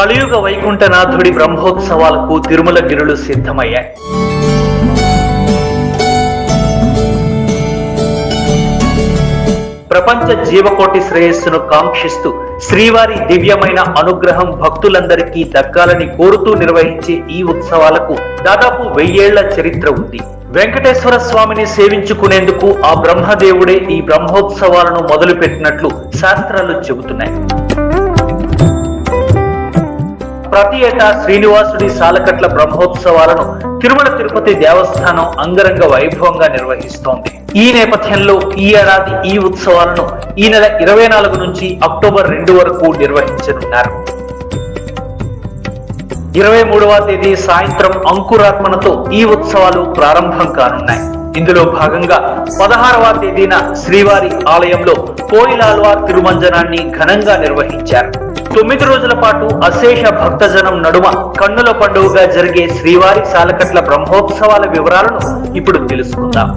కలియుగ వైకుంఠనాథుడి బ్రహ్మోత్సవాలకు తిరుమల గిరులు సిద్ధమయ్యాయి. ప్రపంచ జీవకోటి శ్రేయస్సును కాంక్షిస్తూ శ్రీవారి దివ్యమైన అనుగ్రహం భక్తులందరికీ దక్కాలని కోరుతూ నిర్వహించే ఈ ఉత్సవాలకు దాదాపు వెయ్యేళ్ళ చరిత్ర ఉంది. వెంకటేశ్వర స్వామిని సేవించుకునేందుకు ఆ బ్రహ్మదేవుడే ఈ బ్రహ్మోత్సవాలను మొదలుపెట్టినట్లు శాస్త్రాలు చెబుతున్నాయి. ప్రతి ఏటా శ్రీనివాసుడి సాలకట్ల బ్రహ్మోత్సవాలను తిరుమల తిరుపతి దేవస్థానం అంగరంగ వైభవంగా నిర్వహిస్తోంది. ఈ నేపథ్యంలో ఈ ఏడాది ఈ ఉత్సవాలను ఈ నెల ఇరవై నాలుగు నుంచి అక్టోబర్ రెండు వరకు నిర్వహించనున్నారు. ఇరవై మూడవ తేదీ సాయంత్రం అంకురాత్మనతో ఈ ఉత్సవాలు ప్రారంభం కానున్నాయి. ఇందులో భాగంగా పదహారవ తేదీన శ్రీవారి ఆలయంలో కోయిలాల్వార్ తిరుమంజనాన్ని ఘనంగా నిర్వహించారు. తొమ్మిది రోజుల పాటు అశేష భక్తజనం నడుమ కన్నుల పండుగగా జరిగే శ్రీవారి సాలకట్ల బ్రహ్మోత్సవాల వివరాలను ఇప్పుడు తెలుసుకుందాం.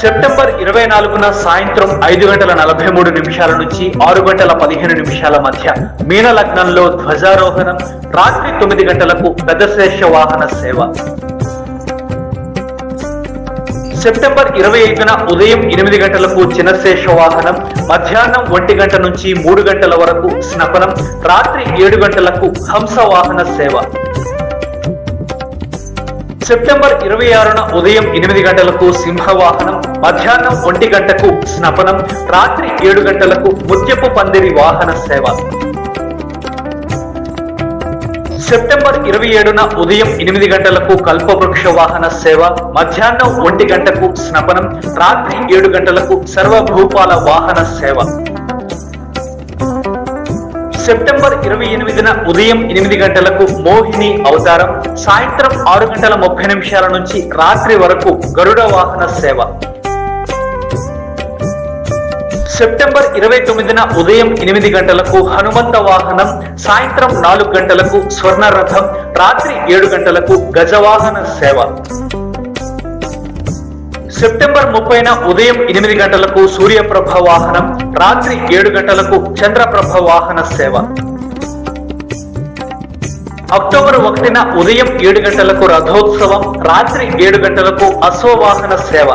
సెప్టెంబర్ ఇరవై నాలుగున సాయంత్రం ఐదు గంటల నలభై మూడు నిమిషాల నుంచి ఆరు గంటల పదిహేను నిమిషాల మధ్య మీన లగ్నంలో ధ్వజారోహణం రాత్రి తొమ్మిది గంటలకు పెద్ద శేష వాహన సేవ. సెప్టెంబర్ ఇరవై ఐదున ఉదయం ఎనిమిది గంటలకు చినశేష వాహనం మధ్యాహ్నం ఒంటి గంట నుంచి మూడు గంటల వరకు స్నపనం రాత్రి ఏడు గంటలకు హంస వాహన సేవ. సెప్టెంబర్ ఇరవై ఆరున ఉదయం ఎనిమిది గంటలకు సింహవాహనం మధ్యాహ్నం ఒంటి గంటకు స్నపనం రాత్రి ఏడు గంటలకు ముత్యపు పందిరి వాహన సేవ. సెప్టెంబర్ ఇరవై ఏడున ఉదయం ఎనిమిది గంటలకు కల్పవృక్ష వాహన సేవ మధ్యాహ్నం ఒంటి గంటకు స్నపనం రాత్రి ఏడు గంటలకు సర్వభూపాల వాహన సేవ. సెప్టెంబర్ ఇరవై ఎనిమిదిన ఉదయం ఎనిమిది గంటలకు మోహిని అవతారం సాయంత్రం ఆరు గంటల ముప్పై నిమిషాల నుంచి రాత్రి వరకు గరుడ వాహన సేవ. సెప్టెంబర్ ఇరవై తొమ్మిదిన ఉదయం ఎనిమిది గంటలకు హనుమంత వాహనం సాయంత్రం నాలుగు గంటలకు స్వర్ణ రథం రాత్రి ఏడు గంటలకు గజవాహన సేవ. సెప్టెంబర్ ముప్పైన ఉదయం ఎనిమిది గంటలకు సూర్యప్రభ వాహనం రాత్రి ఏడు గంటలకు చంద్రప్రభ వాహన సేవ. అక్టోబర్ ఒకటిన ఉదయం ఏడు గంటలకు రథోత్సవం రాత్రి ఏడు గంటలకు అశ్వవాహన సేవ.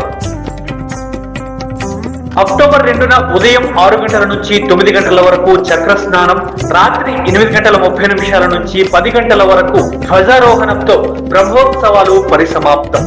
అక్టోబర్ రెండున ఉదయం ఆరు గంటల నుంచి తొమ్మిది గంటల వరకు చక్ర స్నానం రాత్రి ఎనిమిది గంటల ముప్పై నిమిషాల నుంచి పది గంటల వరకు ధ్వజారోహణంతో బ్రహ్మోత్సవాలు పరిసమాప్తం.